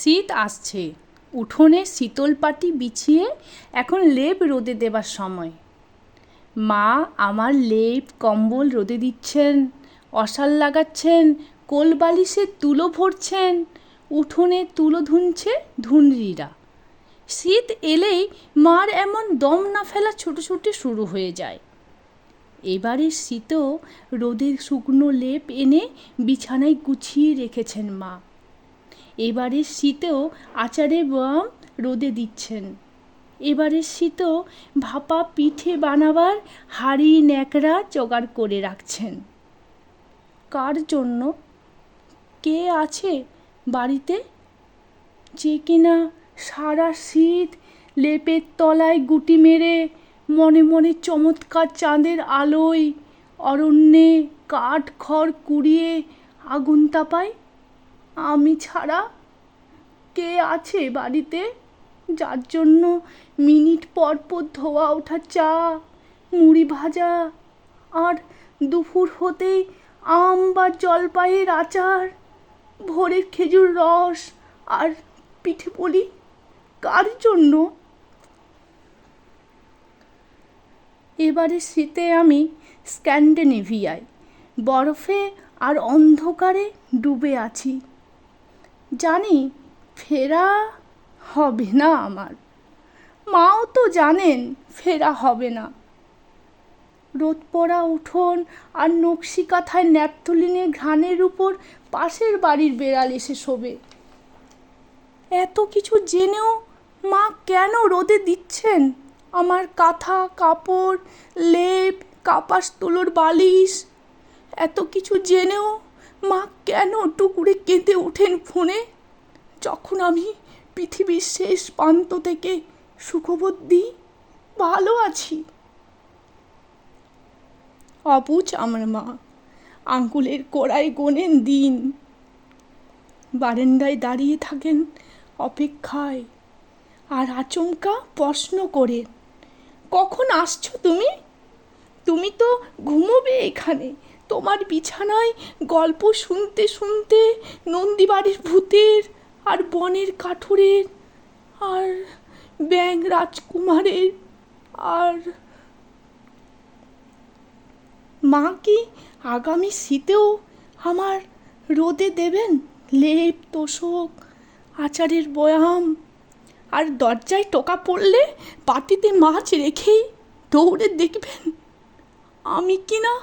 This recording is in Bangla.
শীত আসছে। উঠোনে শীতল পাটি বিছিয়ে এখন লেপ রোদে দেবার সময়। মা আমার লেপ, কম্বল রোদে দিচ্ছেন, অশাল লাগাচ্ছেন কোল বালিশে তুলো ভরছেন, উঠোনে তুলো ধুনছে ধুনরিরা। শীত এলেই মার এমন দম না ফেলা ছোটোছুটি শুরু হয়ে যায়। এবারের শীতও রোদের শুকনো লেপ এনে বিছানায় গুছিয়ে রেখেছেন মা। এবারের শীতেও আচারের বয়াম রোদে দিচ্ছেন। এবারের শীতেও ভাপা পিঠে বানাবার হাঁড়ি ন্যাকড়া জোগাড় করে রাখছেন। কার জন্য? কে আছে বাড়িতে? যে কিনা সারা শীত লেপের তলায় গুটি মেরে মনে মনে চমৎকার চাঁদের আলোয় অরণ্যে কাঠ খড় কুড়িয়ে আগুন তাপায় আমি ছাড়া কে আছে বাড়িতে? যার জন্য মিনিট পর পর ধোয়া ওঠা চা, মুড়ি ভাজা আর দুপুর হতেই আম বা জলপাইয়ের আচার, ভোরের খেজুর রস আর পিঠে পুলি। কার জন্য? এবারে শীতে আমি স্ক্যান্ডিনেভিয়ায়, বরফে আর অন্ধকারে ডুবে আছি। জানি ফেরা হবে না আমার। মাও তো জানেন ফেরা হবে না। রোদ পড়া উঠোন আর নকশি কাঁথায় ন্যাপথলিনের ঘ্রাণের উপর পাশের বাড়ির বেড়াল এসে শোবে। এত কিছু জেনেও মা কেন রোদে দিচ্ছেন? আমার কাঁথা, কাপড়, লেপ, কাপাস, তুলোর বালিশ, এত কিছু জেনেও মা কেন টুকুরে কেঁদে ওঠেন ফোনে? যখন আমি পৃথিবীর শেষ প্রান্ত থেকে সুখবর দিই, ভালো আছি। অবুঝ আমার মা, আঙ্গুলের কোড়ায় গোনেন দিন। বারান্দায় দাঁড়িয়ে থাকেন অপেক্ষায় আর আচমকা প্রশ্ন করেন, কখন আসছো তুমি? তুমি তো ঘুমোবে এখানে। তোমার বিছানায় গল্প শুনতে শুনতে নন্দীবাড়ির ভূতের আর বনের কাঠুরের আর ব্যাং রাজকুমারের আর মা কি আগামী শীতেও আমার রোদে দেবেন লেপ, তোষক, আচারের বয়াম? আর দরজায় টোকা পড়লে পাতিতে মাছ রেখেই দৌড়ে দেখবেন আমি কি না